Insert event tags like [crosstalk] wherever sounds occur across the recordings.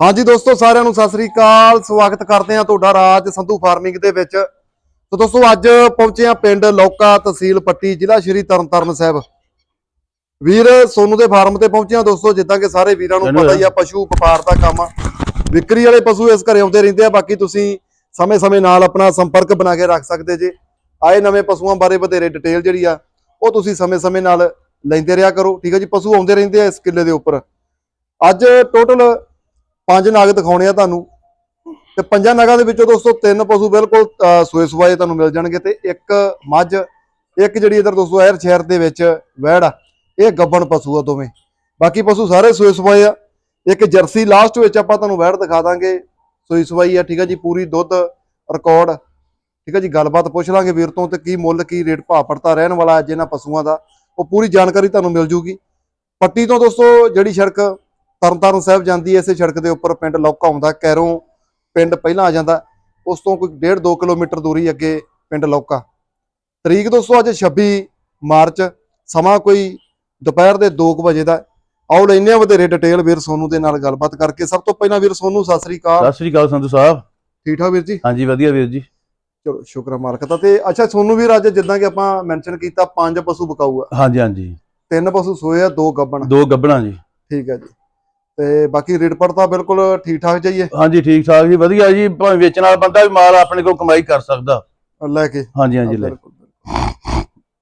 ਹਾਂਜੀ ਦੋਸਤੋ ਸਾਰਿਆਂ ਨੂੰ ਸਤਿ ਸ੍ਰੀ ਅਕਾਲ। ਸਵਾਗਤ ਕਰਦੇ ਹਾਂ ਤੁਹਾਡਾ ਰਾਜ ਸੰਧੂ ਫਾਰਮਿੰਗ ਦੇ ਵਿੱਚ। ਤੇ ਦੋਸਤੋ ਅੱਜ ਪਹੁੰਚੇ ਹਾਂ ਪਿੰਡ ਲੌਕਾ ਤਹਿਸੀਲ ਪੱਟੀ ਜ਼ਿਲ੍ਹਾ ਸ਼੍ਰੀ ਤਰਨਤਾਰਨ ਸਾਹਿਬ। ਵੀਰ ਸੋਨੂ ਦੇ ਫਾਰਮ ਤੇ ਪਹੁੰਚੇ ਹਾਂ ਦੋਸਤੋ ਜਿੱਦਾਂ ਕਿ ਸਾਰੇ ਵੀਰਾਂ ਨੂੰ ਪਤਾ ਹੀ ਆ ਪਸ਼ੂ ਵਪਾਰ ਦਾ ਕੰਮ ਆ। ਵਿਕਰੀ ਵਾਲੇ ਪਸ਼ੂ ਇਸ ਘਰੇ ਆਉਂਦੇ ਰਹਿੰਦੇ ਆ ਬਾਕੀ ਤੁਸੀਂ ਸਮੇਂ-ਸਮੇਂ ਨਾਲ ਆਪਣਾ ਸੰਪਰਕ ਬਣਾ ਕੇ ਰੱਖ ਸਕਦੇ ਜੇ। ਆਏ ਨਵੇਂ ਪਸ਼ੂਆਂ ਬਾਰੇ ਵਧੇਰੇ ਡਿਟੇਲ ਜਿਹੜੀ ਆ ਉਹ ਤੁਸੀਂ ਸਮੇਂ-ਸਮੇਂ ਨਾਲ ਲੈਂਦੇ ਰਿਹਾ ਕਰੋ। ਠੀਕ ਹੈ ਜੀ ਪਸ਼ੂ ਆਉਂਦੇ ਰਹਿੰਦੇ ਆ ਇਸ ਕਿੱਲੇ ਦੇ ਉੱਪਰ। ਅੱਜ ਟੋਟਲ ਪੰਜ ਨਾਗ ਦਿਖਾਉਣੇ ਆ ਤੁਹਾਨੂੰ। ਤੇ ਪੰਜਾਂ ਨਗਾਂ ਦੇ ਵਿੱਚੋਂ ਦੋਸਤੋ ਤਿੰਨ ਪਸ਼ੂ ਬਿਲਕੁਲ ਸੋਏ ਸੂਏ ਸੁਆਏ ਤੁਹਾਨੂੰ ਮਿਲ ਜਾਣਗੇ ਤੇ ਇੱਕ ਮੱਝ, ਇੱਕ ਜਿਹੜੀ ਇਧਰ ਦੋਸਤੋ ਐਰ ਸ਼ਹਿਰ ਦੇ ਵਿੱਚ ਵਹਿੜ ਆ। ਇਹ ਗੱਬਣ ਪਸ਼ੂ ਆ ਦੋਵੇਂ। ਬਾਕੀ ਪਸ਼ੂ ਸਾਰੇ ਸੋਏ ਸੁਆਏ ਆ। ਇੱਕ ਜਰਸੀ ਲਾਸਟ ਵਿੱਚ ਆਪਾਂ ਤੁਹਾਨੂੰ ਵਹਿੜ ਦਿਖਾ ਦਾਂਗੇ। ਸੋਈ ਸੁਆਈ ਆ, ਠੀਕ ਹੈ ਜੀ, ਪੂਰੀ ਦੁੱਧ ਰਿਕਾਰਡ ਠੀਕ ਹੈ ਜੀ, ਗੱਲਬਾਤ ਪੁੱਛ ਲਾਂਗੇ ਵੀਰ ਤੋਂ ਤੇ ਕੀ ਮੁੱਲ, ਕੀ ਰੇਟ ਭਾਅ ਪੜਤਾ ਰਹਿਣ ਵਾਲਾ ਅੱਜ ਇਹਨਾਂ ਪਸ਼ੂਆਂ ਦਾ। ਉਹ ਪੂਰੀ ਜਾਣਕਾਰੀ ਤੁਹਾਨੂੰ ਮਿਲ ਜੂਗੀ। ਪੱਟੀ ਤੋਂ ਦੋਸਤੋ ਜਿਹੜੀ ਸੜਕ ਤਰਨਤਾਰਨ ਸਾਹਿਬ ਜਾਂਦੀ ਹੈ ਇਸੇ ਸੜਕ ਦੇ ਉੱਪਰ ਪਿੰਡ ਲੌਕਾ ਆਉਂਦਾ ਕੈਰੋਂ ਪਿੰਡ ਪਹਿਲਾਂ ਆ ਜਾਂਦਾ ਉਸ ਤੋਂ ਕੋਈ 1.5 2 ਕਿਲੋਮੀਟਰ ਦੂਰੀ ਅੱਗੇ ਪਿੰਡ ਲੌਕਾ। ਤਰੀਕ ਦੋਸਤੋ ਅੱਜ 26 ਮਾਰਚ ਸਮਾਂ ਕੋਈ ਦੁਪਹਿਰ ਦੇ 2 ਵਜੇ ਦਾ ਆਓ ਲੈਨੇ ਆ ਵਧੇਰੇ ਡਿਟੇਲ ਵੀਰ ਸੋਨੂ ਦੇ ਨਾਲ ਗੱਲਬਾਤ ਕਰਕੇ। ਸਭ ਤੋਂ ਪਹਿਲਾਂ ਵੀਰ ਸੋਨੂ ਸਤਿ ਸ੍ਰੀ ਅਕਾਲ। ਸਤਿ ਸ੍ਰੀ ਅਕਾਲ ਸੰਧੂ ਸਾਹਿਬ। ਠੀਕ ਠਾਕ ਵੀਰ ਜੀ? ਹਾਂਜੀ ਵਧੀਆ ਵੀਰ ਜੀ। ਚਲੋ ਸ਼ੁਕਰ ਹੈ ਮਾਲਕ ਦਾ। ਤੇ ਅੱਛਾ ਸੋਨੂ ਵੀਰ ਅੱਜ ਜਿੱਦਾਂ ਕਿ ਆਪਾਂ ਮੈਂਸ਼ਨ ਕੀਤਾ ਪੰਜ ਪਸ਼ੂ ਬਕਾਊ ਆ ਹਾਂਜੀ ਹਾਂਜੀ। ਤਿੰਨ ਪਸ਼ੂ ਸੋਏ ਆ ਦੋ ਗੱਬਣ। ਦੋ ਗੱਬਣਾ ਜੀ। ਠੀਕ ਹੈ ਜੀ। ਤੇ ਬਾਕੀ ਰੇਟ ਪੜਤਾ ਬਿਲਕੁਲ ਠੀਕ ਠਾਕ ਜਾਈਏ। ਹਾਂਜੀ ਠੀਕ ਠਾਕ ਜੀ ਵਧੀਆ ਜੀ ਭਾਵੇਂ ਵੇਚਣ ਵਾਲਾ ਬੰਦਾ ਵੀ ਮਾਲ ਆਪਣੇ ਕੋਲ ਕਮਾਈ ਕਰ ਸਕਦਾ। ਲੈ ਕੇ। ਹਾਂਜੀ ਹਾਂਜੀ ਲੈ। ਬਿਲਕੁਲ।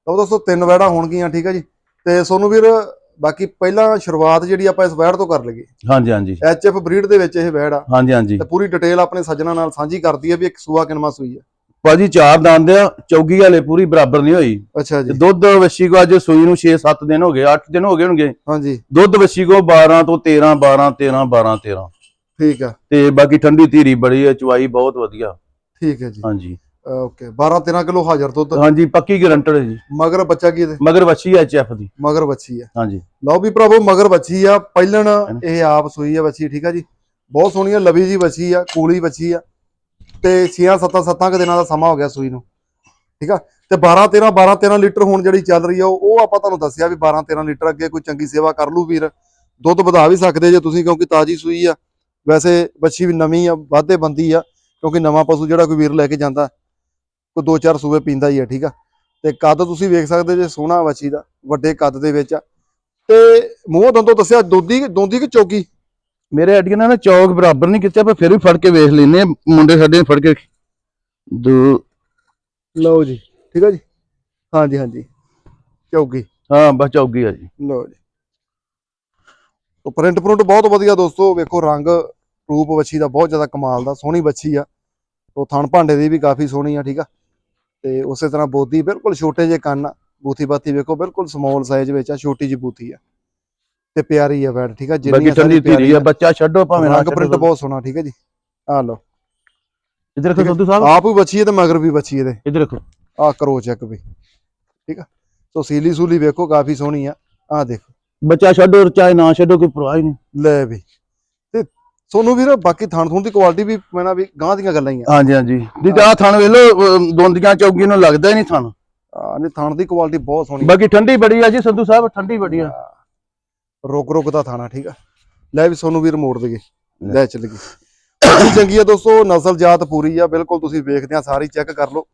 ਤਾਂ ਦੋਸਤੋ ਤਿੰਨ ਵੈੜਾਂ ਹੋਣਗੀਆਂ ਠੀਕ ਹੈ ਜੀ। ਤੇ ਸੋਨੂੰ ਵੀਰ ਬਾਕੀ ਪਹਿਲਾਂ ਸ਼ੁਰੂਆਤ ਜਿਹੜੀ ਆਪਾਂ ਇਸ ਵੈੜ ਤੋਂ ਕਰ ਲਈਏ। ਹਾਂਜੀ ਹਾਂਜੀ। ਐਚਐਫ ਬਰੀਡ ਦੇ ਵਿੱਚ ਇਹ ਵੈੜ ਆ। ਹਾਂਜੀ ਹਾਂਜੀ। ਤੇ ਪੂਰੀ ਡਿਟੇਲ ਆਪਣੇ ਸੱਜਣਾ ਨਾਲ ਸਾਂਝੀ ਕਰਦੀ ਹੈ ਵੀ ਇੱਕ ਸੂਆ ਕਿਨਮਾ ਸੂਈ ਆ। ਭਾਜੀ ਚਾਰ ਦੰਦ ਆ ਚੌਗੀ ਵਾਲੇ ਪੂਰੀ ਬਰਾਬਰ ਨਹੀਂ ਹੋਈ। ਅੱਛਾ ਜੀ। ਦੁੱਧ ਵੱਛੀ ਕੋ ਅੱਜ ਸੂਈ ਨੂੰ 6-7 ਦਿਨ ਹੋ ਗਏ 8 ਦਿਨ ਹੋ ਗਏ ਹੋਣਗੇ। ਹਾਂਜੀ। ਦੁੱਧ ਵੱਛੀ ਕੋ 12 ਤੋਂ 13 12 13 12 13 ਠੀਕ ਆ। ਤੇ ਬਾਕੀ ਠੰਡੀ ਧੀਰੀ ਬੜੀ ਹੈ ਚਵਾਈ ਬਹੁਤ ਵਧੀਆ। ਠੀਕ ਹੈ ਜੀ। ਹਾਂਜੀ। ਓਕੇ। 12 13 ਕਿਲੋ ਹਾਜ਼ਰ ਦੁੱਧ। ਹਾਂਜੀ ਪੱਕੀ ਗਰੰਟਡ ਹੈ ਜੀ। ਮਗਰ ਬੱਚਾ ਕੀ ਇਹਦੇ ਮਗਰ ਵੱਛੀ ਐਚ ਐਫ ਦੀ। ਮਗਰ ਬੱਚੀ ਆ ਹਾਂਜੀ। ਲਓ ਵੀ ਭਰਾਵੋ ਮਗਰ ਬੱਚੀ ਆ। ਪਹਿਲਣ ਇਹ ਆਪ ਸੂਈ ਆ ਬੱਚੀ ਠੀਕ ਆ ਜੀ। ਬਹੁਤ ਸੋਹਣੀ ਆ ਲਵੀ ਜੀ ਬੱਚੀ ਆ ਕੂਲੀ ਬੱਚੀ ਆ। ਤੇ 6 7 7 ਕੁ ਦਿਨਾਂ ਦਾ ਸਮਾਂ ਹੋ ਗਿਆ ਸੂਈ ਨੂੰ। ਠੀਕ ਆ? ਤੇ 12 13 12 13 ਲੀਟਰ ਹੁਣ ਜਿਹੜੀ ਚੱਲ ਰਹੀ ਆ, ਉਹ ਆਪਾਂ ਤੁਹਾਨੂੰ ਦੱਸਿਆ ਵੀ 12 13 ਲੀਟਰ ਅੱਗੇ ਕੋਈ ਚੰਗੀ ਸੇਵਾ ਕਰ ਲੂ ਵੀਰ। ਦੁੱਧ ਵਧਾ ਵੀ ਸਕਦੇ ਜੇ ਤੁਸੀਂ ਕਿਉਂਕਿ ਤਾਜੀ ਸੂਈ ਆ। ਵੈਸੇ ਬੱਚੀ ਵੀ ਨਵੀਂ ਆ, ਵਾਧੇ ਬੰਦੀ ਆ, ਕਿਉਂਕਿ ਨਵਾਂ ਪਸ਼ੂ ਜਿਹੜਾ ਕੋਈ ਵੀਰ ਲੈ ਕੇ ਜਾਂਦਾ, ਕੋਈ ਦੋ ਚਾਰ ਸੂਏ ਪੀਂਦਾ ਹੀ ਆ, ਠੀਕ ਆ? ਤੇ ਕੱਦ ਤੁਸੀਂ ਵੇਖ ਸਕਦੇ ਜੇ ਸੋਹਣਾ ਬੱਚੀ ਦਾ, ਵੱਡੇ ਕੱਦ ਦੇ ਵਿੱਚ ਆ। ਤੇ ਮੂੰਹ ਦੰਦੋਂ ਦੱਸਿਆ ਦੋਦੀ ਦੋਦੀ ਕਿ ਚੌਕੀ? ਮੇਰੇ ਅੱਡੀਆਂ ਨਾਲ ਚੌਕ ਬਰਾਬਰ ਨਹੀਂ ਕੀਤਾ ਪਰ ਫਿਰ ਵੀ ਫੜ ਕੇ ਵੇਖ ਲੈਨੇ ਮੁੰਡੇ ਸਾਡੇ ਫੜ ਕੇ ਦੋ ਲਓ ਜੀ ਠੀਕ ਆ ਜੀ? ਹਾਂਜੀ ਹਾਂਜੀ। ਚੌਕੀ। ਹਾਂ ਬਸ ਚੌਗੀ ਆ ਜੀ। ਲਓ ਜੀ। ਉਹ ਪ੍ਰਿੰਟ ਪ੍ਰਿੰਟ ਬਹੁਤ ਵਧੀਆ ਦੋਸਤੋ ਵੇਖੋ ਰੰਗ ਰੂਪ ਵੱਛੀ ਦਾ ਬਹੁਤ ਜ਼ਿਆਦਾ ਕਮਾਲ ਦਾ ਸੋਹਣੀ ਵੱਛੀ ਆ। ਉਹ ਥਣ ਭਾਂਡੇ ਦੀ ਵੀ ਕਾਫੀ ਸੋਹਣੀ ਆ ਠੀਕ ਆ? ਤੇ ਉਸੇ ਤਰ੍ਹਾਂ ਬੋਦੀ ਬਿਲਕੁਲ ਛੋਟੇ ਜਿਹੇ ਕੰਨ ਬੂਥੀ ਬਾਤੀ ਵੇਖੋ ਬਿਲਕੁਲ ਸਮਾਲ ਸਾਈਜ਼ ਵਿੱਚ ਆ ਛੋਟੀ ਜਿਹੀ ਬੂਥੀ ਆ। ਤੇ ਪਿਆਰੀ ਆ ਬੈਡ ਠੀਕ ਆ? ਬਾਕੀ ਠੰਡੀ ਧੀਰੀ ਆ ਬੱਚਾ ਛੱਡੋ ਭਾਵੇਂ ਰੰਗ ਪ੍ਰਿੰਟ ਬਹੁਤ ਸੋਹਣਾ ਠੀਕ ਆ ਜੀ। ਆ ਲਓ। ਇੱਧਰ ਦੇਖੋ ਸੰਧੂ ਸਾਹਿਬ। ਆਪ ਵੀ ਬੱਚੀ ਤੇ ਮਗਰ ਵੀ ਬੱਚੀ ਇਹਦੇ। ਇੱਧਰ ਦੇਖੋ। ਆ ਕਰੋ ਚੈੱਕ ਵੀ ਠੀਕ ਆ? ਸੋ ਸੀਲੀ ਸੂਲੀ ਵੇਖੋ ਕਾਫੀ ਸੋਹਣੀ ਆ। ਆ ਦੇਖੋ। ਬੱਚਾ ਛੱਡੋ ਚਾਹੇ ਨਾ ਛੱਡੋ ਕੋਈ ਪਰਵਾਹ ਨਹੀਂ। ਲੈ ਵੀ। ਤੇ ਸੋਨੂੰ ਵੀਰ ਬਾਕੀ ਥਣ ਥੁਣ ਦੀ ਕੁਆਲਿਟੀ ਵੀ ਮੈਂ ਨਾ ਵੀ ਗਾਂ ਦੀਆਂ ਗੱਲਾਂ ਹੀ ਆ। ਹਾਂਜੀ ਹਾਂਜੀ। ਦੀ ਆ ਥਣ ਵੇਖ ਲੋ ਦੋਂਦੀਆਂ ਚੌਗੀ ਨੂੰ ਲੱਗਦਾ ਹੀ ਨਹੀਂ ਥਣ। ਆ ਨੇ ਥਣ ਦੀ ਕੁਆਲਿਟੀ ਬਹੁਤ ਸੋਹਣੀ ਬਾਕੀ ਠੰਡੀ ਬੜੀ ਆ ਜੀ ਸੰਧੂ ਸਾਹਿਬ ਠੰਡੀ ਬੜੀ ਆ। ਰੁਕ ਰੁਕ ਦਾ ਥਾਣਾ ਠੀਕ ਆ। ਲੈ ਵੀ ਸੋਨੂੰ ਵੀਰ ਮੋੜ ਦਈਏ ਲੈ। ਚੱਲ ਗਈ। ਚੰਗੀ ਆ ਦੋਸਤੋ ਨਸਲ ਜਾਤ ਪੂਰੀ ਆ ਬਿਲਕੁਲ ਤੁਸੀਂ ਵੇਖਦੇ ਆ ਸਾਰੀ ਚੈੱਕ ਕਰ ਲਓ।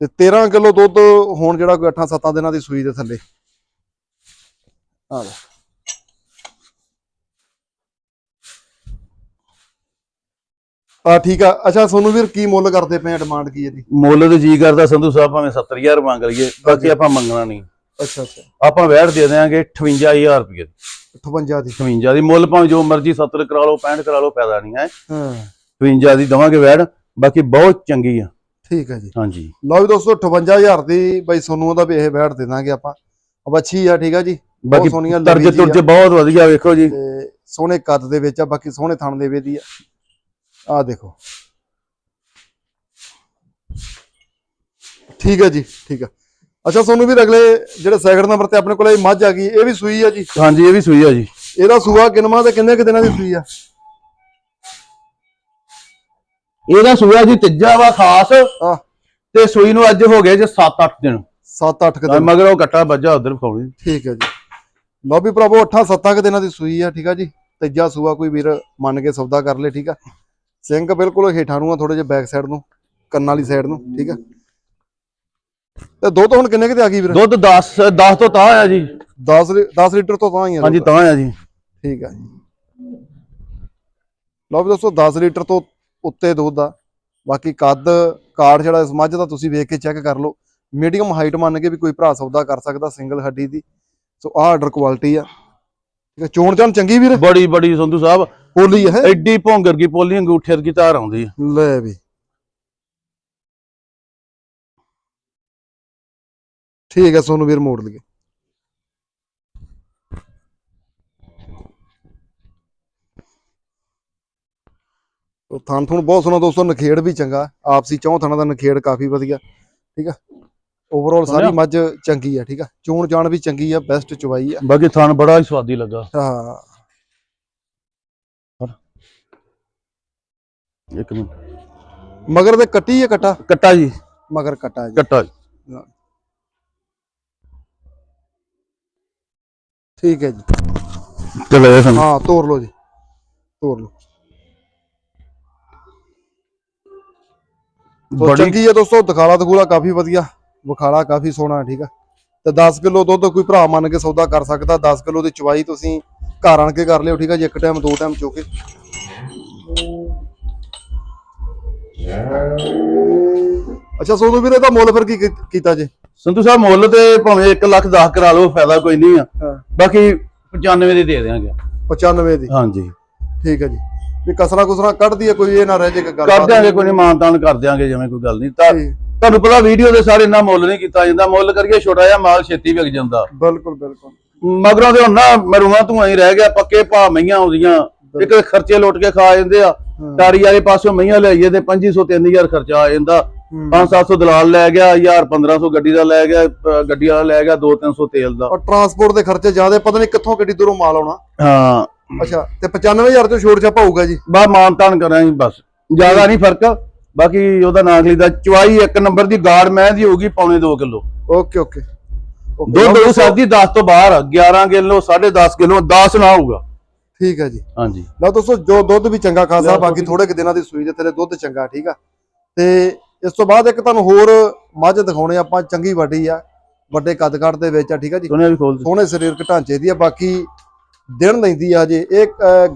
ਤੇ 13 ਕਿਲੋ ਦੁੱਧ ਹੁਣ ਜਿਹੜਾ ਕੋਈ 8-7 ਦਿਨਾਂ ਦੀ ਸੂਈ ਦੇ ਥੱਲੇ। ਆ ਲੈ। ਆ ਠੀਕ ਆ। ਅੱਛਾ ਸੋਨੂੰ ਵੀਰ ਕੀ ਮੁੱਲ ਕਰਦੇ ਪਏ ਆ? ਡਿਮਾਂਡ ਕੀ ਇਹਦੀ? ਮੁੱਲ ਤੇ ਜੀ ਕਰਦਾ ਸੰਧੂ ਸਾਹਿਬ ਭਾਵੇਂ 70000 ਮੰਗ ਲਈਏ ਬਾਕੀ ਆਪਾਂ ਮੰਗਣਾ ਨਹੀਂ। ਅੱਛਾ ਅੱਛਾ। ਆਪਾਂ ਵੈੜ ਦੇ ਦੇਾਂਗੇ 58000 ਰੁਪਏ 58 ਦੀ। 58 ਦੀ। ਮੁੱਲ ਭਾਵੇਂ ਜੋ ਮਰਜ਼ੀ 70 ਕਰਾ ਲਓ 65 ਕਰਾ ਲਓ ਫਾਇਦਾ ਨਹੀਂ ਹੈ। ਹਾਂ। 52 ਦੀ ਦਵਾਂਗੇ ਵੈੜ ਬਾਕੀ ਬਹੁਤ ਚੰਗੀ ਆ। ਠੀਕ ਹੈ ਜੀ। ਹਾਂਜੀ। ਲਓ ਵੀ ਦੋਸਤੋ 58000 ਦੀ ਬਈ ਸੋਨੂੰ ਉਹਦਾ ਵੀ ਇਹ ਬੈਠ ਦੇ ਦਾਂਗੇ ਆਪਾਂ। ਬੱਚੀ ਆ ਠੀਕ ਆ ਜੀ। ਬਾਕੀ ਸੋਹਣੀਆਂ ਤਰਜ ਤੁਰਜ ਬਹੁਤ ਵਧੀਆ ਵੇਖੋ ਜੀ। ਸੋਹਣੇ ਕੱਦ ਦੇ ਵਿੱਚ ਆ ਬਾਕੀ ਸੋਹਣੇ ਥਣ ਦੇ ਵਿੱਚ ਦੀ ਆ। ਆ ਦੇਖੋ। ਠੀਕ ਹੈ ਜੀ ਠੀਕ ਆ। ਅੱਛਾ ਸੋਨੂੰ ਵੀਰ ਅਗਲੇ ਜਿਹੜੇ ਸੈਕਿੰਡ ਨੰਬਰ ਤੇ ਆਪਣੇ ਕੋਲ ਮੱਝ ਆ ਗਈ ਇਹ ਵੀ ਸੂਈ ਆ ਜੀ? ਹਾਂਜੀ ਇਹ ਵੀ ਸੂਈ ਆ ਜੀ। ਇਹਦਾ ਸੂਆ ਕਿਨਮਾ ਤੇ ਕਿੰਨੇ ਕਿ ਦਿਨਾਂ ਦੀ ਸੂਈ ਆ? ਇਹਦਾ ਸੂਆ ਜੀ ਤੀਜਾ ਵਾ ਖਾਸ ਤੇ ਸੂਈ ਨੂੰ ਅੱਜ ਹੋ ਗਏ ਜੇ 7-8 ਦਿਨ। 7-8 ਕਿ ਦਿਨ। ਮਗਰ ਉਹ ਕੱਟਾ ਵੱਜਾ ਉਧਰ ਫਾਉਣੀ ਠੀਕ ਹੈ ਜੀ। ਲਓ ਵੀ ਭਰਾਵੋ 8-7 ਕਿ ਦਿਨਾਂ ਦੀ ਸੂਈ ਆ ਠੀਕ ਆ ਜੀ? ਤੀਜਾ ਸੂਆ ਕੋਈ ਵੀਰ ਮੰਨ ਕੇ ਸੌਦਾ ਕਰ ਲੇ ਠੀਕ ਆ? ਸਿੰਘ ਬਿਲਕੁਲ ਹੇਠਾਂ ਨੂੰ ਆ ਥੋੜੇ ਜਿਹਾ ਬੈਕ ਸਾਈਡ ਨੂੰ ਕੰਨਾਂ ਵਾਲੀ ਸਾਈਡ ਨੂੰ ਠੀਕ ਆ? ਤੇ ਦੁੱਧ ਹੁਣ ਕਿੰਨੇ ਕਿਤੇ ਆ ਗਈ ਵੀਰ? ਦੁੱਧ 10 10 ਤੋਂ ਤਾਂ ਆ ਜੀ। 10 10 ਲੀਟਰ ਤੋਂ ਤਾਂ ਹੀ ਆ ਹਾਂਜੀ। ਤਾਂ ਆ ਜੀ। ਠੀਕ ਆ ਜੀ। ਲਓ ਵੀ ਦੋਸਤੋ 10 ਲੀਟਰ ਤੋਂ ਉੱਤੇ ਦੁੱਧ ਆ। ਬਾਕੀ ਕੱਦ ਕਾਰਡ ਜਿਹੜਾ ਇਸ ਮੱਝ ਦਾ ਤੁਸੀਂ ਵੇਖ ਕੇ ਚੈੱਕ ਕਰ ਲਓ। ਮੀਡੀਅਮ ਹਾਈਟ ਮੰਨ ਕੇ ਵੀ ਕੋਈ ਭਰਾ ਸੌਦਾ ਕਰ ਸਕਦਾ ਸਿੰਗਲ ਹੱਡੀ ਦੀ। ਸੋ ਆਹ ਆਰਡਰ ਕੁਆਲਿਟੀ ਆ। ਠੀਕ ਆ ਚੋਣ ਚਾਣ ਚੰਗੀ ਵੀਰ? ਬੜੀ ਬੜੀ ਸੰਧੂ ਸਾਹਿਬ। ਪੋਲੀ ਹੈ ਐਡੀ ਭੌਂਗਰ ਕੀ ਪੋਲੀ ਅੰਗੂਠੇ ਵਰਗੀ ਧਾਰ ਆਉਂਦੀ ਲੈ ਵੀ। ਠੀਕ ਹੈ ਸੋਨੂੰ ਵੀਰ ਮੋੜ ਲਈਏ। ਉਹ ਥਾਂ ਥੁਣ ਬਹੁਤ ਸੋਹਣਾ ਦੋਸਤੋ ਨਖੇੜ ਵੀ ਚੰਗਾ। ਆਪਸੀ ਚੌਂ ਥਾਣਾ ਦਾ ਨਖੇੜ ਕਾਫੀ ਵਧੀਆ ਠੀਕ ਆ? ਓਵਰਆਲ ਸਾਰੀ? ਮੱਝ ਚੰਗੀ ਆ ਠੀਕ ਆ? ਚੋਣ ਜਾਣ ਵੀ ਚੰਗੀ ਆ ਬੈਸਟ ਚਵਾਈ ਆ। ਬਾਕੀ ਥਣ ਬੜਾ ਹੀ ਸਵਾਦੀ ਲੱਗਾ। ਹਾਂ। ਇੱਕ ਮਿੰਟ। ਮਗਰ ਤੇ ਕੱਟੀ ਆ ਕਟਾ? ਕੱਟਾ ਜੀ। ਮਗਰ ਕਟਾ ਜੀ। ਕੱਟਾ ਠੀਕ ਹੈ ਜੀ। ਚਲੇ ਸਾਨੂੰ ਹਾਂ ਤੋੜ ਲਓ ਜੀ। ਤੋੜ ਲਓ। ਤੋ ਬੜੀ ਚੰਗੀ ਹੈ ਦੋਸਤੋ ਦਿਖਾਲਾ ਦਖੂਲਾ ਕਾਫੀ ਵਧੀਆ ਵਿਖਾਲਾ ਕਾਫੀ ਸੋਹਣਾ ਠੀਕ ਆ। ਤੇ 10 ਕਿਲੋ ਦੁੱਧ ਕੋਈ ਭਰਾ ਮੰਨ ਕੇ ਸੌਦਾ ਕਰ ਸਕਦਾ 10 ਕਿਲੋ ਦੀ ਚਵਾਈ ਤੁਸੀਂ ਘਰ ਆਣ ਕੇ ਕਰ ਲਿਓ ਠੀਕ ਆ ਜੀ ਇੱਕ ਟਾਈਮ ਦੋ ਟਾਈਮ ਚੋ ਕੇ ਅੱਛਾ ਸੋਨੂੰ ਵੀਰੇ ਦਾ ਮੁੱਲ ਫਿਰ ਕੀ ਕੀ- ਕੀਤਾ ਜੀ? ਸੰਧੂ ਸਾਹਿਬ ਮੁੱਲ ਤੇ ਭਾਵੇਂ 1 ਲੱਖ 10 ਕਰਾ ਲਓ ਫਾਇਦਾ ਕੋਈ ਨਹੀਂ ਆ। ਹਾਂ। ਬਾਕੀ 95 ਦੀ ਦੇ ਦਿਆਂਗੇ। 95 ਦੀ? ਹਾਂਜੀ। ਠੀਕ ਹੈ ਜੀ। ਵੀ ਕਸਰਾ ਕੁਸਰਾ ਕੱਢਦੀ ਹੈ ਕੋਈ ਇਹ ਨਾ ਰਹਿ ਜੇ ਕਿ ਗੱਲ ਕਰ ਦਿਆਂਗੇ ਕੋਈ ਨਹੀਂ ਮਾਨਤਾਨ ਕਰ ਦਿਆਂਗੇ ਜਿਵੇਂ ਕੋਈ ਗੱਲ ਨਹੀਂ। ਤਾਂ ਤੁਹਾਨੂੰ ਪਤਾ ਵੀਡੀਓ ਦੇ ਸਾਰੇ ਇੰਨਾ ਮੁੱਲ ਨਹੀਂ ਕੀਤਾ ਜਾਂਦਾ। ਮੁੱਲ ਕਰੀਏ ਛੋਟਾ ਜਿਹਾ ਮਾਲ ਛੇਤੀ ਵਿਕ ਜਾਂਦਾ। ਬਿਲਕੁਲ ਬਿਲਕੁਲ। ਮਗਰੋਂ ਤੇ ਹੁਣ ਨਾ ਮਰੂਆਂ ਧੂਆਂ ਹੀ ਰਹਿ ਗਿਆ ਪੱਕੇ ਭਾ ਮਈਆਂ ਆਉਂਦੀਆਂ। ਇੱਕ ਖਰਚੇ ਲੁੱਟ ਕੇ ਖਾ ਜਾਂਦੇ ਆ। ਹਾਂ। ਟਾਰੀ ਵਾਲੇ ਪਾਸੋਂ ਮਈਆਂ ਲਿਆਈਏ ਤੇ 2500 3000 ਖਰਚਾ ਆ ਜਾਂਦਾ। 5-700 ਦਲਾਲ ਲੈ ਗਿਆ 1000 1500 ਗੱਡੀ ਦਾ ਲੈ ਗਿਆ ਗੱਡੀ ਵਾਲਾ ਲੈ ਗਿਆ 2-300 ਤੇਲ ਦਾ। ਔਰ ਟਰਾਂਸਪੋਰਟ ਦੇ ਖਰਚੇ ਜ਼ਿਆਦੇ ਪਤਾ ਨਹੀਂ ਕਿੱਥੋਂ ਕਿੱਡੀ ਦੂਰੋਂ ਮਾਲ ਆਉਣਾ। ਹਾਂ। ਅੱਛਾ ਤੇ 95000 ਤੋਂ ਛੋੜ ਛਾਪਾ ਹੋਊਗਾ ਜੀ? ਬਾ ਮਾਨਤਾਨ ਕਰਾਂਗੇ ਬਸ। ਜ਼ਿਆਦਾ ਨਹੀਂ ਫ਼ਰਕ। ਬਾਕੀ ਉਹਦਾ ਨਾਂ ਲਈ ਦਾ ਚੁਆਈ ਇੱਕ ਨੰਬਰ ਦੀ ਗਾੜ ਮੈਂ ਦੀ ਹੋਊਗੀ ਪੌਣੇ 2 ਕਿਲੋ। Okay okay. ਦੁੱਧ ਉਹ ਸਰਦੀ 10 ਤੋਂ ਬਾਹਰ 11 ਕਿਲੋ 10.5 ਕਿਲੋ 10 ਨਾ ਹੋਊਗਾ। ਠੀਕ ਹੈ ਜੀ। ਹਾਂਜੀ। ਲਓ ਦੋਸਤੋ ਜੋ ਦੁੱਧ ਵੀ ਚੰਗਾ ਖਾਸਾ ਬਾਕੀ ਥੋੜੇ ਕਿ ਦਿਨਾਂ ਦੀ ਸੂਈ ਦੇ ਥੱਲੇ ਦੁੱਧ ਚੰਗਾ ਠੀਕ ਆ। ਤੇ ਇਸ ਤੋਂ ਬਾਅਦ ਇੱਕ ਤੁਹਾਨੂੰ ਹੋਰ ਮੱਝ ਦਿਖਾਉਣੇ ਆਪਾਂ ਚੰਗੀ ਵੱਡੀ ਆ ਵੱਡੇ ਕੱਦ ਕੱਦ ਦੇ ਵਿੱਚ ਆ ਠੀਕ ਆ ਜੀ? ਸੁਣਿਆ ਵੀ ਖੋਲ ਸੋਹਣੇ ਸਰੀਰਕ ਢਾਂਚੇ ਦੀ ਆ ਬਾਕੀ ਦਿਨ ਲੈਂਦੀ ਆ ਜੇ ਇਹ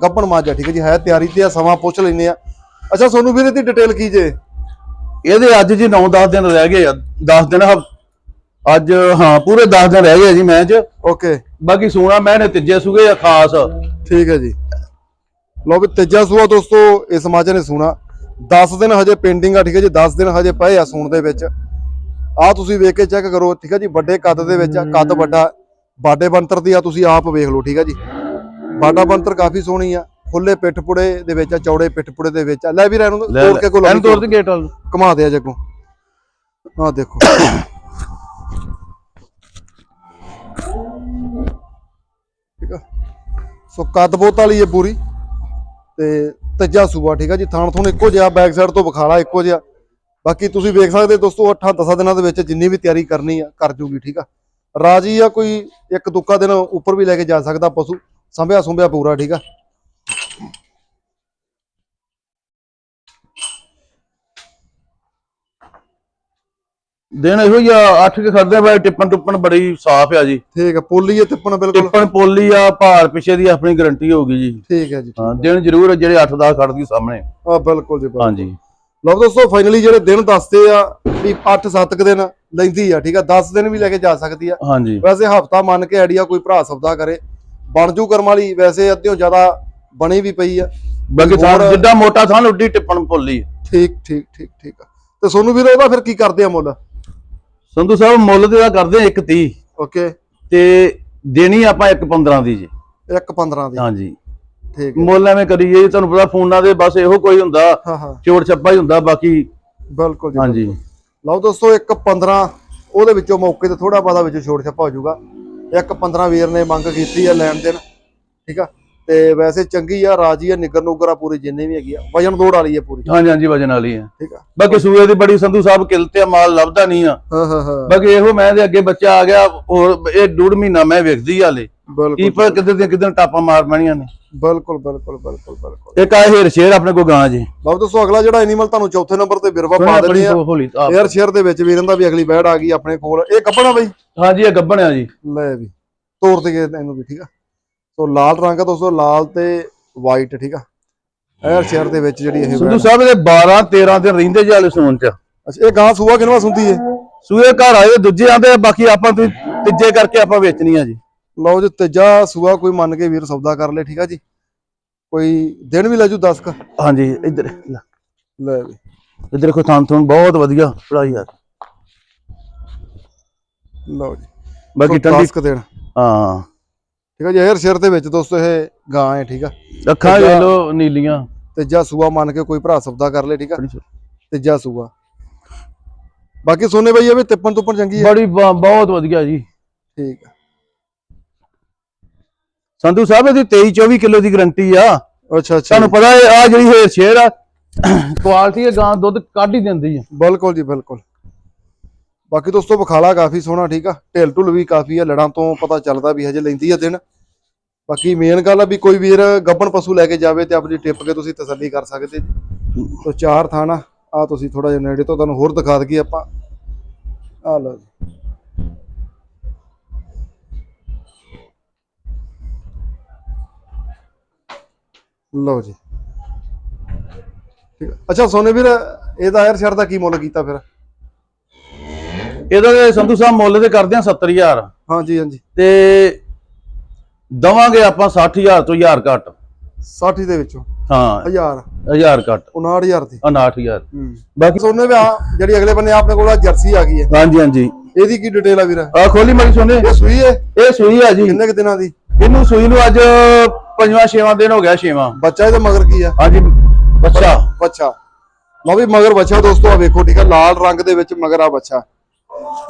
ਗੱਭਣ ਮੱਝ ਆ ਠੀਕ ਹੈ ਜੀ? ਹੈ ਤਿਆਰੀ ਤੇ ਆ ਸਮਾਂ ਪੁੱਛ ਲੈਨੇ ਆ। ਅੱਛਾ ਸੋਨੂੰ ਵੀਰੇ ਦੀ ਡਿਟੇਲ ਕੀ ਜੇ? ਇਹਦੇ ਅੱਜ ਜੀ 9-10 ਦਿਨ ਰਹਿ ਗਏ ਆ। 10 ਦਿਨ ਅੱਜ ਹਾਂ ਪੂਰੇ 10 ਦਿਨ ਰਹਿ ਗਏ ਆ ਜੀ ਮੈਚ ਓਕੇ। ਬਾਕੀ ਸੋਨਾ ਮੈਂ ਨੇ ਤੀਜੇ ਸੁਗੇ ਆ ਖਾਸ। ਠੀਕ ਹੈ ਜੀ। ਲਓ ਵੀ ਤੀਜਾ ਸੂਆ ਦੋਸਤੋ ਇਸ ਮਾਝੇ ਨੇ ਸੁਣਾ। 10 ਦਿਨ ਹਜੇ ਪੈਂਡਿੰਗ ਆ ਠੀਕ ਹੈ ਜੀ? 10 ਦਿਨ ਹਜੇ ਪਏ ਆ ਸੂਣ ਦੇ ਵਿੱਚ। ਆ ਤੁਸੀਂ ਵੇਖ ਕੇ ਚੈੱਕ ਕਰੋ ਠੀਕ ਹੈ ਜੀ? ਵੱਡੇ ਕੱਦ ਦੇ ਵਿੱਚ ਆ ਕੱਦ ਵੱਡਾ। ਬਾਡੇ ਬੰਤਰ ਦੀ ਆ ਤੁਸੀਂ ਆਪ ਵੇਖ ਲਓ ਠੀਕ ਹੈ ਜੀ? ਬਾਡਾ ਬੰਤਰ ਕਾਫੀ ਸੋਹਣੀ ਆ। ਖੁੱਲੇ ਪਿੱਠ ਪੁੜੇ ਦੇ ਵਿੱਚ ਆ ਚੌੜੇ ਪਿੱਠ ਪੁੜੇ ਦੇ ਵਿੱਚ ਆ। ਲੈ ਵੀ ਇਹਨੂੰ ਲੈ ਤੋੜ ਕੇ ਕੋਲ ਇਹਨੂੰ ਤੋੜ ਦੇ ਗੇਟ ਵਾਲ ਘੁਮਾ ਦੇ ਜੱਗੋਂ ਆ ਦੇਖੋ। ਠੀਕ ਆ। ਸੋ ਕੱਦ ਬੋਤ ਵਾਲੀ ਹੈ ਪੂਰੀ। ਤੇ ਤੀਜਾ ਸੂਆ ਠੀਕ ਆ ਜੀ? ਥਾਣ ਥੁਣ ਇੱਕੋ ਜਿਹਾ ਬੈਕ ਸਾਈਡ ਤੋਂ ਬਖਾਲਾ ਇੱਕੋ ਜਿਹਾ। ਬਾਕੀ ਤੁਸੀਂ ਵੇਖ ਸਕਦੇ, ਦੋਸਤੋ 8-10 ਦਿਨਾਂ ਦੇ ਵਿੱਚ ਜਿੰਨੀ ਵੀ ਤਿਆਰੀ ਕਰਨੀ ਆ, ਕਰ ਜੂਗੀ, ਠੀਕ ਆ? ਰਾਜੀ ਆ ਕੋਈ ਇੱਕ ਦੁੱਕਾ ਦਿਨ ਉੱਪਰ ਵੀ ਲੈ ਕੇ ਜਾ ਸਕਦਾ ਪਸ਼ੂ ਸੰਭਿਆ ਸੁੰਭਿਆ ਪੂਰਾ, ਠੀਕ ਆ? ਦਿਨ ਇਹੋ ਹੀ ਆ 8 ਕੇ ਖੜਦੇ ਬਾਈ ਟਿੱਪਣ ਟੁੱਪਣ ਬੜੀ ਸਾਫ਼ ਆ ਜੀ। ਠੀਕ ਆ ਪੋਲੀ ਹੈ ਤਿੱਪਣ ਬਿਲਕੁਲ। ਟਿੱਪਣ ਪੋਲੀ ਆ ਭਾਰ ਪਿੱਛੇ ਦੀ ਆਪਣੀ ਗਾਰੰਟੀ ਹੋਊਗੀ ਜੀ। ਠੀਕ ਹੈ ਜੀ ਹਾਂ ਦਿਨ ਜ਼ਰੂਰ ਆ ਜਿਹੜੇ 8-10 ਖੜਦੀ ਸਾਹਮਣੇ। ਆ ਬਿਲਕੁਲ ਜੀ ਬਿਲਕੁਲ। ਹਾਂਜੀ। ਲਓ ਦੋਸਤੋ ਫਾਈਨਲੀ ਜਿਹੜੇ ਦਿਨ ਦੱਸਦੇ ਆ ਵੀ 8-7 ਕੁ ਦਿਨ ਲੈਂਦੀ ਆ ਠੀਕ ਆ 10 ਦਿਨ ਵੀ ਲੈ ਕੇ ਜਾ ਸਕਦੀ ਆ। ਹਾਂਜੀ। ਵੈਸੇ ਹਫਤਾ ਮੰਨ ਕੇ ਆਈਡੀਆ ਕੋਈ ਭਰਾ ਸੌਦਾ ਕਰੇ। ਬਣ ਜੂ ਕਰਮ ਵਾਲੀ ਵੈਸੇ ਅੱਧਿਓਂ ਜ਼ਿਆਦਾ ਬਣੀ ਵੀ ਪਈ ਆ। ਬਾਕੀ ਥਾਂ ਹੋਰ- ਜਿੱਦਾਂ ਮੋਟਾ ਥਾਂ ਉੱਡੀ ਟਿੱਪਣ ਪੋਲੀ। ਆ। ਠੀਕ ਠੀਕ ਠੀਕ ਠੀਕ ਆ। ਤੇ ਸੋਨੂੰ ਵੀਰ ਉਹਦਾ ਫਿਰ ਕੀ ਕਰਦੇ ਆ ਮੁੱਲ? ਸੰਧੂ ਸਾਹਿਬ ਮੁੱਲ ਤੇ ਦਾ ਕਰਦੇ ਆ 130 ਓਕੇ। ਤੇ ਦੇਣੀ ਆਪਾਂ 1.15 ਦੀ ਜੀ। 1-15 ਦੀ। ਹਾਂਜੀ। ਠੀਕ ਹੈ। ਮੁੱਲ ਐਵੇਂ ਕਰੀਏ ਜੀ ਤੁਹਾਨੂੰ ਪਤਾ ਫੋਨਾਂ ਦੇ ਬਸ ਇਹੋ ਕੋਈ ਹੁੰਦਾ। ਹਾਂ ਹਾਂ। ਚੋੜ ਛੱਪਾ ਹੀ ਹੁੰਦਾ ਬਾਕੀ ਬਿਲਕੁਲ ਜੀ ਹਾਂਜੀ। ਲਓ ਦੋਸਤੋ 1-15 ਉਹਦੇ ਵਿੱਚੋਂ ਮੌਕੇ ਤੇ ਥੋੜਾ ਬਾਦਾ ਵਿੱਚੋਂ ਛੋੜ ਛੱਪਾ ਹੋ ਜਾਊਗਾ। 1-15 ਵੀਰ ਨੇ ਮੰਗ ਕੀਤੀ ਆ ਲੈਣ ਦੇਣ। ਠੀਕ ਆ? ਤੇ ਵੈਸੇ ਚੰਗੀ ਆ ਰਾਜੀ ਆ ਨਿਗਰ ਨੁਗਰ ਆ ਪੂਰੀ ਜਿੰਨੇ ਵੀ ਹੈਗੀ ਆ। ਵਜਨ ਦੌੜ ਵਾਲੀ ਆ ਪੂਰੀ। ਹਾਂਜੀ ਹਾਂਜੀ ਵਜਨ ਵਾਲੀ ਹੈ ਠੀਕ ਆ। ਬਾਕੀ ਸੂਏ ਦੀ ਬੜੀ ਸੰਧੂ ਸਾਹਿਬ ਕਿਲ ਤੇ ਮਾਲ ਲੱਭਦਾ ਨਹੀਂ ਆ। ਹਾਂ ਹਾਂ ਹਾਂ। ਬਾਕੀ ਇਹੋ ਮੈਂ ਦੇ ਅੱਗੇ ਬੱਚਾ ਆ ਗਿਆ ਹੋਰ ਇਹ ਡੂਢ ਮਹੀਨਾ ਮੈਂ ਵੇਖਦੀ ਹਾਲੇ। ਕੀ ਬਿਲਕੁਲ। ਪਰ ਕਿਤੇ ਦੀਆਂ ਕਿਤੇ ਟਾਪਾਂ ਮਾਰ ਪੈਣੀਆਂ ਨੇ। ਬਿਲਕੁਲ ਬਿਲਕੁਲ ਬਿਲਕੁਲ ਬਿਲਕੁਲ। ਇੱਕ ਆ ਹੇਰ ਸ਼ੇਰ ਆਪਣੇ ਕੋਲ ਗਾਂ ਜੀ। ਬਾਬ ਦੋਸਤੋ ਅਗਲਾ ਜਿਹੜਾ ਐਨੀਮਲ ਤੁਹਾਨੂੰ ਚੌਥੇ ਨੰਬਰ ਤੇ ਬਿਰਵਾ ਪਾ ਦਿੰਦੇ ਆ। ਅਰ ਸ਼ੇਅਰ ਦੇ ਵਿੱਚ ਵੀਰਾਂ ਦਾ ਵੀ ਅਗਲੀ ਬੈੜ ਆ ਗਈ ਆਪਣੇ ਕੋਲ। ਇਹ ਕੱਪੜਾ ਬਈ? ਹਾਂਜੀ ਇਹ ਗੱਬਣ ਆ ਜੀ। ਲੈ ਵੀ। ਤੋੜ ਤੇ ਇਹਨੂੰ ਵੀ ਠੀਕ ਆ। ਸੋ ਲਾਲ ਰੰਗ ਆ ਦੋਸਤੋ ਲਾਲ ਤੇ ਵਾਈਟ ਠੀਕ ਆ? 에ਅਰ ਸ਼ੇਅਰ ਦੇ ਵਿੱਚ ਜਿਹੜੀ ਇਹ ਸੰਧੂ ਸਾਹਿਬ ਦੇ 12 13 ਦਿਨ ਰਹਿੰਦੇ ਜਾਲੇ ਸੋਨ ਚ। ਅੱਛਾ ਇਹ ਗਾਂ ਸੂਆ ਕਿਨਵਾ ਸੁੰਦੀ ਏ? ਸੂਏ ਘਰ ਆਏ ਦੂਜੇ ਆਂਦੇ ਬਾਕੀ ਆਪਾਂ ਤੁਸੀਂ ਤੀਜੇ ਕਰਕੇ ਆਪਾਂ ਵੇਚਣੀ ਆ ਜੀ। ਲਓ ਜੀ ਤੀਜਾ ਸੂਆ ਕੋਈ ਮੰਨ ਕੇ ਵੀਰ ਸੌਦਾ ਕਰ ਲੇ ਠੀਕ ਆ ਜੀ? ਕੋਈ ਦਿਨ ਵੀ ਲੈ ਜੂ 10 ਕ? ਹਾਂਜੀ ਇੱਧਰ ਲੈ, ਲੈ ਵੀ। ਇੱਧਰ ਦੇਖੋ ਥਾਂ ਥਾਂ ਬਹੁਤ ਵਧੀਆ ਪੜਾਈ ਯਾਰ ਲਓ ਜੀ। ਬਾਕੀ ਠੰਡੀ 10 ਕ ਦਿਨ। ਹਾਂ। ਠੀਕ ਆ ਜੀ 에ਅਰ ਸ਼ੇਅਰ ਦੇ ਵਿੱਚ ਦੋਸਤੋ ਇਹ ਗਾਂ ਹੈ ਠੀਕ ਆ। ਅੱਖਾਂ ਵੇਖ ਲੋ ਨੀਲੀਆਂ। ਤੀਜਾ ਸੂਆ ਮੰਨ ਕੇ ਕੋਈ ਭਰਾ ਸੌਦਾ ਕਰ ਲੇ ਠੀਕ ਆ। ਤੀਜਾ ਸੂਆ। ਬਾਕੀ ਸੋਨੇ ਬਈ ਇਹ ਵੀ ਤਿੱਪਣ ਤੁੱਪਣ ਚੰਗੀ ਹੈ ਬੜੀ ਬਹੁਤ ਵਧੀਆ ਜੀ। ਠੀਕ ਆ। ਸੰਧੂ ਸਾਹਿਬ ਇਹਦੀ 23 24 ਕਿਲੋ ਦੀ ਗਰੰਟੀ ਆ। ਅੱਛਾ ਅੱਛਾ। ਤੁਹਾਨੂੰ ਪਤਾ ਹੈ ਆ ਜਿਹੜੀ ਹੇਰ ਸ਼ੇਰ ਆ [coughs] ਕੁਆਲਿਟੀ ਹੈ ਗਾਂ ਦੁੱਧ ਕੱਢ ਹੀ ਦਿੰਦੀ ਆ। ਬਿਲਕੁਲ ਜੀ ਬਿਲਕੁਲ। ਬਾਕੀ ਦੋਸਤੋ ਬਖਾਲਾ ਕਾਫੀ ਸੋਹਣਾ, ਠੀਕ ਆ? ਢਿੱਲ ਢੁੱਲ ਵੀ ਕਾਫੀ ਆ, ਲੜਾਂ ਤੋਂ ਪਤਾ ਚੱਲਦਾ ਵੀ ਹਜੇ ਲੈਂਦੀ ਆ ਦਿਨ। ਬਾਕੀ ਮੇਨ ਗੱਲ ਆ ਵੀ ਕੋਈ ਵੀਰ ਗੱਬਣ ਪਸ਼ੂ ਲੈ ਕੇ ਜਾਵੇ ਤੇ ਆਪਣੀ ਟਿੱਪ ਕੇ ਤੁਸੀਂ ਤਸੱਲੀ ਕਰ ਸਕਦੇ ਜੀ। ਤੋ ਚਾਰ ਥਾਣਾ ਆ ਤੁਸੀਂ ਥੋੜਾ ਜਿਹਾ ਨੇੜੇ ਤੋਂ ਤੁਹਾਨੂੰ ਹੋਰ ਦਿਖਾ ਦਈਏ ਆਪਾਂ। ਆ ਲਓ ਜੀ। ਲਓ ਜੀ। ਠੀਕ ਅੱਛਾ ਸੋਨੇ ਵੀਰ, ਇਹਦਾ ਯਾਰ ਸ਼ਰ ਦਾ ਕੀ ਮੁੱਲ ਕੀਤਾ ਫਿਰ? ਇਹਦਾ ਸੰਧੂ ਸਾਹਿਬ ਮੁੱਲ ਤੇ ਕਰਦੇ ਆ 70000 ਹਾਂਜੀ ਹਾਂਜੀ। ਤੇ ਦਵਾਂਗੇ ਆਪਾਂ 60000 ਤੋਂ 1000 ਘੱਟ। 60 ਦੇ ਵਿੱਚੋਂ। ਹਾਂ। 1000 1000 ਘੱਟ। 59000 ਦੀ। 69000 ਹੂੰ। ਬਾਕੀ ਸੋਨੇ ਵੀ ਆ ਜਿਹੜੀ ਅਗਲੇ ਬੰਨੇ ਆਪਣੇ ਕੋਲ ਆ ਜਰਸੀ ਆ ਗਈ ਹੈ ਹਾਂਜੀ ਹਾਂਜੀ। ਇਹਦੀ ਕੀ ਡਿਟੇਲ ਆ ਵੀਰ? ਆ ਖੋਲੀ ਮਰੀ ਸੋਨੇ। ਇਹ ਸੂਈ ਹੈ? ਇਹ ਸੂਈ ਆ ਜੀ। ਕਿੰਨੇ ਕੁ ਦਿਨਾਂ ਦੀ? ਇਹਨੂੰ ਸੂਈ ਨੂੰ ਅੱਜ ਪੰਜਵਾਂ ਛੇਵਾਂ ਦਿਨ ਹੋ ਗਿਆ ਛੇਵਾਂ। ਬੱਚਾ ਇਹਦੇ ਮਗਰ ਕੀ ਆ? ਹਾਂਜੀ ਬੱਚਾ। ਬੱਚਾ। ਲਓ ਵੀ ਮਗਰ ਬੱਚਾ ਦੋਸਤੋ ਆ ਵੇਖੋ ਠੀਕ ਆ ਲਾਲ ਰੰਗ ਦੇ ਵਿੱਚ ਮਗਰ ਆ ਬੱਚਾ।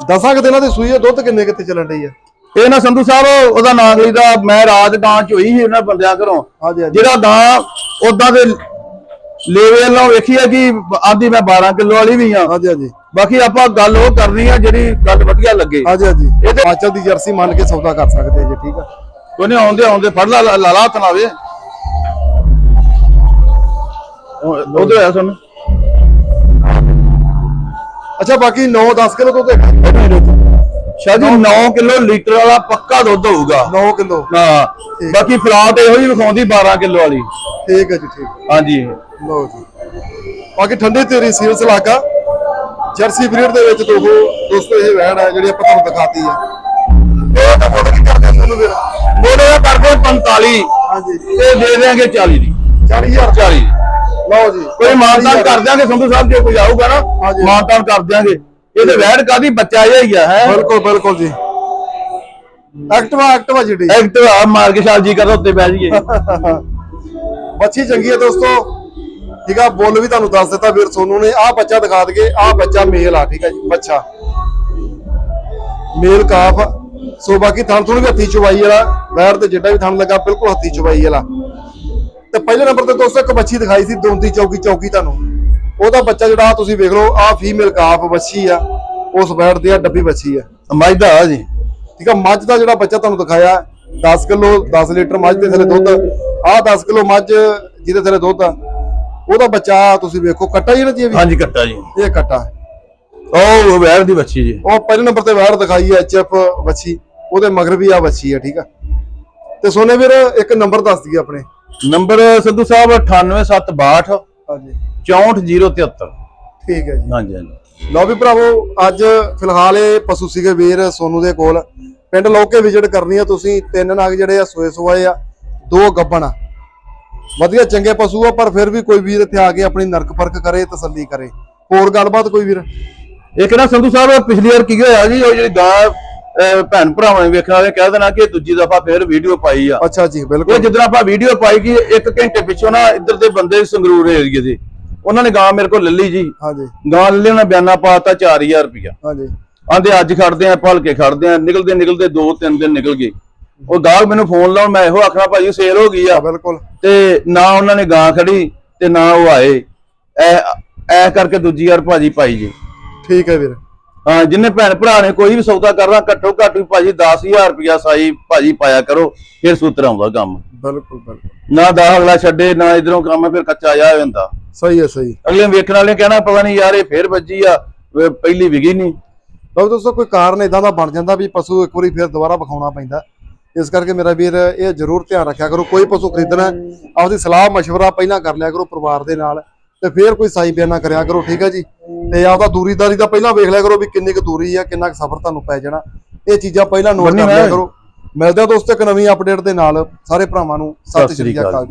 ਦਸਾਂ ਕੁ ਦਿਨਾਂ ਦੀ ਸੂਈ ਹੈ ਦੁੱਧ ਕਿੰਨੇ ਕਿੱਥੇ ਚੱਲਣ ਡਈ ਆ ਇਹ ਨਾ ਸੰਧੂ ਸਾਹਿਬ ਉਹਦਾ ਨਾਂ ਲਈਦਾ ਮੈਂ ਰਾਤ ਗਾਂ ਚ ਹੋਈ ਸੀ ਉਹਨਾਂ ਬੰਦਿਆਂ ਘਰੋਂ। ਹਾਂਜੀ ਹਾਂਜੀ। ਜਿਹੜਾ ਗਾਂ ਉਦਾਂ ਦੇ ਲੈਵਲ ਨਾਲ ਵੇਖੀ ਆ ਕਿ ਆਂਦੀ ਮੈਂ 12 ਕਿਲੋ ਵਾਲੀ ਵੀ ਆ ਹਾਂਜੀ ਹਾਂਜੀ। ਬਾਕੀ ਆਪਾਂ ਗੱਲ ਉਹ ਕਰਨੀ ਆ ਜਿਹੜੀ ਗੱਲ ਵਧੀਆ ਲੱਗੇ। ਹਾਂਜੀ ਹਾਂਜੀ। ਇਹ ਹਿਮਾਚਲ ਦੀ ਜਰਸੀ ਮੰਨ ਕੇ ਸੌਦਾ ਕਰ ਸਕਦੇ ਜੀ ਠੀਕ ਆ? ਉਹਨੇ ਆਉਂਦੇ ਆਉਂਦੇ ਫੜ ਲਾ ਲਾ ਲਾ ਤਨਾਵੇ ਉਧਰ ਆ ਸੁਣ ਅੱਛਾ ਬਾਕੀ 9-10 ਕਿਲੋ ਦੁੱਧ ਹੈਗਾ। ਸ਼ਾਦੀ 9 ਕਿਲੋ ਲੀਟਰ ਵਾਲਾ ਪੱਕਾ ਦੁੱਧ ਹੋਊਗਾ। 9 ਕਿਲੋ। ਹਾਂ। ਬਾਕੀ ਫਲਾਟ ਇਹੋ ਹੀ ਵਿਖਾਉਂਦੀ 12 ਕਿਲੋ ਵਾਲੀ। ਠੀਕ ਹੈ ਜੀ ਠੀਕ। ਹੈ ਹਾਂਜੀ। ਲਓ ਜੀ। ਬਾਕੀ ਠੰਡੇ ਤੇਰੀ ਸੀਲਸ ਇਲਾਕਾ ਜਰਸੀ ਬਰੀਡ ਦੇ ਵਿੱਚ ਦੋ ਦੋਸਤੋ ਇਹ ਵੈਣ ਹੈ ਜਿਹੜੀ ਆਪਾਂ ਤੁਹਾਨੂੰ ਦਿਖਾਤੀ ਹੈ ਇਹ ਤਾਂ ਮੁੱਲ ਕੀ ਕਰਦੇ ਆ ਤੁਹਾਨੂੰ ਵੀਰ ਮੋੜੇ ਦਾ ਕਰਦੇ 45 ਹਾਂਜੀ। ਤੇ ਦੇ ਦੇਾਂਗੇ 40 ਦੀ। 40000 40 ਲਓ ਜੀ। ਕੋਈ ਮਾਨਤਾਨ ਕਰ ਦਿਆਂਗੇ ਸੰਧੂ ਸਾਹਿਬ ਜੇ ਕੋਈ ਆਊਗਾ ਨਾ ਹਾਂਜੀ। ਮਾਨਤਾਨ ਕਰ ਦਿਆਂਗੇ। ਇਹ ਤੇ ਵੈੜ ਕਾਦੀ ਬੱਚਾ ਜਿਹਾ ਹੀ ਆ ਹੈ? ਬਿਲਕੁਲ ਬਿਲਕੁਲ ਜੀ। ਐਕਟਿਵਾ ਐਕਟਿਵਾ ਜਿਹੜੀ। ਐਕਟ ਆ ਮਾਰ ਕੇ ਸ਼ਾਲ ਜੀ ਕਰਦਾ ਉੱਤੇ ਬਹਿ ਜਾਈਏ। [laughs] ਬੱਚੀ ਚੰਗੀ ਹੈ ਦੋਸਤੋ। ਠੀਕ ਆ ਬੁੱਲ ਵੀ ਤੁਹਾਨੂੰ ਦੱਸ ਦਿੱਤਾ ਵੀਰ ਸੋਨੂ ਨੇ। ਆਹ ਬੱਚਾ ਦਿਖਾ ਦਗੇ ਆਹ ਬੱਚਾ ਮੇਲ ਆ ਠੀਕ ਹੈ ਜੀ ਬੱਚਾ ਮੇਲ ਕਾਫ। ਸੋ ਬਾਕੀ ਥਣ ਥੁਣ ਵੀ ਹੱਥੀ ਚਵਾਈ ਵਾਲਾ ਵੈਰ ਤੇ ਜਿੱਡਾ ਵੀ ਥਣ ਲੱਗਾ ਬਿਲਕੁਲ ਹੱਥੀ ਚਵਾਈ ਵਾਲਾ। ਤੇ ਪਹਿਲੇ ਨੰਬਰ ਤੇ ਦੋਸਤੋ ਇੱਕ ਬੱਚੀ ਦਿਖਾਈ ਸੀ ਦੋਂਦੀ ਚੌਕੀ ਚੌਕੀ ਤੁਹਾਨੂੰ। ਉਹਦਾ ਬੱਚਾ ਜਿਹੜਾ ਤੁਸੀਂ ਵੇਖ ਲਓ ਆਹ ਫੀਮੇਲ ਕਾਫ ਬੱਚੀ ਆ। ਉਸ ਵੈਰ ਦੀ ਆ ਡੱਬੀ ਬੱਚੀ ਆ। ਮੱਝਦਾ ਆ ਜੀ। ਠੀਕ ਆ ਮੱਝ ਦਾ ਜਿਹੜਾ ਬੱਚਾ ਤੁਹਾਨੂੰ ਦਿਖਾਇਆ 10 ਕਿਲੋ 10 ਲੀਟਰ ਮੱਝ ਦੇ ਥੱਲੇ ਦੁੱਧ। ਆਹ 10 ਕਿਲੋ ਮੱਝ ਜਿਹਦੇ ਥੱਲੇ ਦੁੱਧ ਆ। ਉਹਦਾ ਬੱਚਾ ਤੁਸੀਂ ਵੇਖੋ ਕੱਟਾ ਹੀ ਨਾ ਜੀ ਵੀ? ਹਾਂਜੀ ਕੱਟਾ ਜੀ। ਇਹ ਕੱਟਾ। ਉਹ ਵੈੜ ਦੀ ਬੱਚੀ ਜੀ। ਉਹ ਪਹਿਲੇ ਨੰਬਰ ਤੇ ਵੈਰ ਦਿਖਾਈ ਹੈ ਐਚਐਫ ਵੱਛੀ ਉਹਦੇ ਮਗਰ ਵੀ ਆ ਵੱਛੀ ਆ ਠੀਕ ਆ। ਤੇ ਸੋਨੇ ਵੀਰ ਇੱਕ ਨੰਬਰ ਦੱਸ ਦਈਏ ਆਪਣੇ। ਨੰਬਰ ਸੰਧੂ ਸਾਹਿਬ 98762 ਹਾਂਜੀ। 64073 ਠੀਕ ਹੈ ਜੀ। ਹਾਂਜੀ ਹਾਂਜੀ। ਲਓ ਵੀ ਭਰਾਵੋ ਅੱਜ ਫਿਲਹਾਲ ਇਹ ਪਸ਼ੂ ਸੀਗੇ ਵੀਰ ਸੋਨੂ ਦੇ ਕੋਲ। ਪਿੰਡ ਲੋਕੇ ਵਿਜ਼ਿਟ ਕਰਨੀ ਆ ਤੁਸੀਂ ਤਿੰਨ ਨਗ ਜਿਹੜੇ ਆ ਸੋਏ ਸੋਏ ਆ ਦੋ ਗੱਬਣ ਆ। ਵਧੀਆ ਚੰਗੇ ਪਸ਼ੂ ਆ ਪਰ ਫਿਰ ਵੀ ਕੋਈ ਵੀਰ ਇੱਥੇ ਆ ਕੇ ਆਪਣੀ ਨਰਕ ਪਰਖ ਕਰੇ ਤਸੱਲੀ ਕਰੇ। ਹੋਰ ਗੱਲਬਾਤ ਕੋਈ ਵੀਰ? ਇੱਕ ਨਾ ਸੰਧੂ ਸਾਹਿਬ ਪਿਛਲੀ ਵਾਰ ਕੀ ਹੋਇਆ ਜੀ ਉਹ ਜਿਹੜੀ ਗਾਂ ਭੈਣ ਭਰਾਵਾਂ ਨੇ ਵੇਖਣ ਵਾਲੇ ਕਹਿ ਦੇਣਾ ਕਿ ਦੂਜੀ ਦਫਾ ਫੇਰ ਵੀਡੀਓ ਪਾਈ ਆ। ਅੱਛਾ ਜੀ ਬਿਲਕੁਲ। ਜਿੱਦਣ ਆਪਾਂ ਵੀਡੀਓ ਪਾਈ ਕਿ ਇੱਕ ਘੰਟੇ ਪਿੱਛੋਂ ਨਾ ਇੱਧਰ ਦੇ ਬੰਦੇ ਸੰਗਰੂਰ ਏਰੀਏ ਦੇ ਉਹਨਾਂ ਨੇ ਗਾਂ ਮੇਰੇ ਕੋਲ ਲੱਲੀ ਜੀ। ਹਾਂਜੀ। ਗਾਂ ਲੱਲੇ ਉਹਨਾਂ ਬਿਆਨਾ ਪਾਤਾ 4000 ਰੁਪਇਆ। ਹਾਂਜੀ। ਆਂਦੇ ਅੱਜ ਖੜਦੇ ਆ ਭਲਕੇ ਖੜਦੇ ਆ ਨਿਕਲਦੇ ਨਿਕਲਦੇ 2-3 ਦਿਨ ਨਿਕਲ ਗਏ। ਉਹ ਗਾਹਕ ਮੈਨੂੰ ਫੋਨ ਲਾਉਣ ਮੈਂ ਇਹੋ ਆਖਣਾ ਭਾਜੀ ਸੇਲ ਹੋ ਗਈ ਆ। ਬਿਲਕੁਲ। ਤੇ ਨਾ ਉਹਨਾਂ ਨੇ ਗਾਂ ਖੜੀ ਤੇ ਨਾ ਉਹ ਆਏ। ਐ ਐ ਕਰਕੇ ਦੂਜੀ ਯਾਰ ਭਾਜੀ ਪਾਈ ਜੀ। ਠੀਕ ਹੈ ਵੀਰ। ਜਿੰਨੇ ਭੈਣ ਭਰਾ ਨੇ ਕੋਈ ਵੀ ਸੌਦਾ ਕਰਨਾ ਘੱਟੋ ਘੱਟ ਵੀ ਭਾਜੀ 10000 ਰੁਪਇਆ ਸਾਈ ਭਾਜੀ ਪਾਇਆ ਕਰੋ ਫਿਰ ਸੂਤਰ ਆਉਂਦਾ ਕੰਮ ਬਿਲਕੁਲ ਬਿਲਕੁਲ ਨਾ ਦਾ ਅਗਲਾ ਛੱਡੇ ਨਾ ਇਧਰੋਂ ਕੰਮ ਫਿਰ ਕੱਚਾ ਜਾ ਜਾਂਦਾ ਸਹੀ ਹੈ ਸਹੀ ਅਗਲੇ ਵੇਖਣ ਵਾਲੇ ਕਹਿਣਾ ਪਤਾ ਨਹੀਂ ਯਾਰ ਇਹ ਫੇਰ ਵੱਜੀ ਆ ਵੀ ਪਹਿਲੀ ਵਿਗੀ ਨਹੀਂ ਲਓ ਦੋਸਤੋ ਕੋਈ ਕਾਰਨ ਇਦਾਂ ਦਾ ਬਣ ਜਾਂਦਾ ਵੀ ਪਸ਼ੂ ਇੱਕ ਵਾਰੀ ਫਿਰ ਦੁਬਾਰਾ ਵਿਖਾਉਣਾ ਪੈਂਦਾ ਇਸ ਕਰਕੇ ਮੇਰਾ ਵੀਰ ਇਹ ਜ਼ਰੂਰ ਧਿਆਨ ਰੱਖਿਆ ਕਰੋ ਕੋਈ ਪਸ਼ੂ ਖਰੀਦਣਾ ਹੈ, ਆਪਦੀ ਸਲਾਹ مشورہ ਪਹਿਲਾਂ ਕਰ ਲਿਆ ਕਰੋ ਪਰਿਵਾਰ ਦੇ ਨਾਲ ਤੇ ਫਿਰ ਕੋਈ ਸਾਈ ਬਿਆਨਾ ਕਰਿਆ ਕਰੋ ਠੀਕ ਹੈ ਜੀ? ਤੇ ਆਪਦਾ ਦੂਰੀਦਾਰੀ ਦਾ ਪਹਿਲਾਂ ਵੇਖ ਲਿਆ ਕਰੋ ਵੀ ਕਿੰਨੀ ਕੁ ਦੂਰੀ ਆ ਕਿੰਨਾ ਕੁ ਸਫ਼ਰ ਤੁਹਾਨੂੰ ਪੈ ਜਾਣਾ। ਇਹ ਚੀਜ਼ਾਂ ਪਹਿਲਾਂ ਨੋਟ ਕਰ ਲਿਆ ਕਰੋ। ਮਿਲਦੇ ਆ ਦੋਸਤੋ ਇੱਕ ਨਵੀਂ ਅਪਡੇਟ ਦੇ ਨਾਲ। ਸਾਰੇ ਭਰਾਵਾਂ ਨੂੰ ਸਤਿ ਸ਼੍ਰੀ ਅਕਾਲ